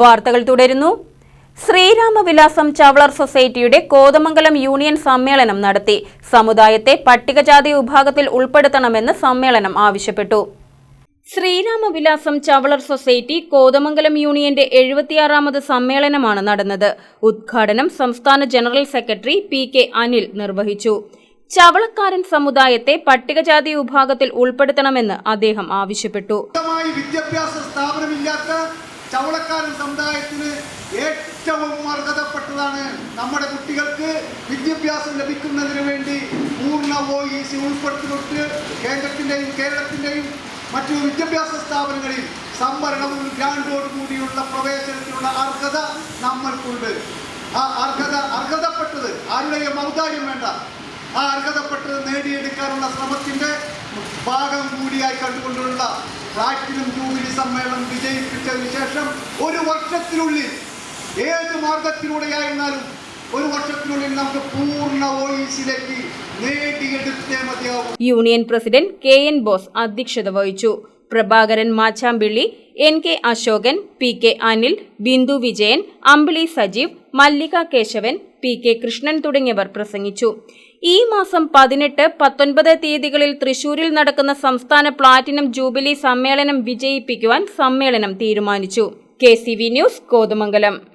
വാർത്തകൾ തുടരുന്നു. ശ്രീരാമവിലാസം ചവളർ സൊസൈറ്റിയുടെ കോതമംഗലം യൂണിയൻ സമ്മേളനം നടത്തി. സമുദായത്തെ പട്ടികജാതി വിഭാഗത്തിൽ ഉൾപ്പെടുത്തണമെന്ന് സമ്മേളനം ആവശ്യപ്പെട്ടു. ശ്രീരാമവിലാസം ചവളർ സൊസൈറ്റി കോതമംഗലം യൂണിയന്റെ എഴുപത്തിയാറാമത് സമ്മേളനമാണ് നടന്നത്. ഉദ്ഘാടനം സംസ്ഥാന general secretary P K Anil നിർവഹിച്ചു. ചവളക്കാരൻ സമുദായത്തെ പട്ടികജാതി വിഭാഗത്തിൽ ഉൾപ്പെടുത്തണമെന്ന് അദ്ദേഹം ആവശ്യപ്പെട്ടു. വിദ്യാഭ്യാസ സ്ഥാപനമില്ലാത്ത ചവളക്കാരൻ സമുദായത്തിന് ഏറ്റവും അർഹതപ്പെട്ടതാണ് നമ്മുടെ കുട്ടികൾക്ക് വിദ്യാഭ്യാസം ലഭിക്കുന്നതിന് വേണ്ടി പൂർണ ഒ ഇ സി ഉൾപ്പെടുത്തിയിട്ട് കേന്ദ്രത്തിന്റെയും കേരളത്തിന്റെയും മറ്റു വിദ്യാഭ്യാസ സ്ഥാപനങ്ങളിൽ സംവരണവും ഗ്രാൻഡോട് കൂടിയുള്ള പ്രവേശനത്തിനുള്ള അർഹത നമ്മൾക്കുണ്ട്. ആ അർഹത അർഹതപ്പെട്ടത് ആരുടെയും ഔദാര്യം വേണ്ട. ആ അർഹതപ്പെട്ടത് നേടിയെടുക്കാനുള്ള ശ്രമത്തിന്റെ ഭാഗം കൂടിയായി കണ്ടുകൊണ്ടുള്ള പ്ലാറ്റിനം ജൂബിലി സമ്മേളനം വിജയിപ്പിച്ചതിന് ശേഷം ഒരു വർഷത്തിനുള്ളിൽ ഏത് മാർഗത്തിലൂടെയായിരുന്നാലും ഒരു വർഷത്തിനുള്ളിൽ നമുക്ക് പൂർണ ഓയിസിലേക്ക് നേടിയെടുത്തേ മതിയാവും. Union president K N Bose അധ്യക്ഷത വഹിച്ചു. Prabhakaran Machampilly N K Ashokan P K Anil Bindu Vijayan Ambili Sajeev Mallika Kesavan P K Krishnan തുടങ്ങിയവർ പ്രസംഗിച്ചു. ഈ മാസം പതിനെട്ട് പത്തൊൻപത് തീയതികളിൽ തൃശൂരിൽ നടക്കുന്ന സംസ്ഥാന പ്ലാറ്റിനം ജൂബിലി സമ്മേളനം വിജയിപ്പിക്കുവാൻ സമ്മേളനം തീരുമാനിച്ചു. K news Kothamangalam.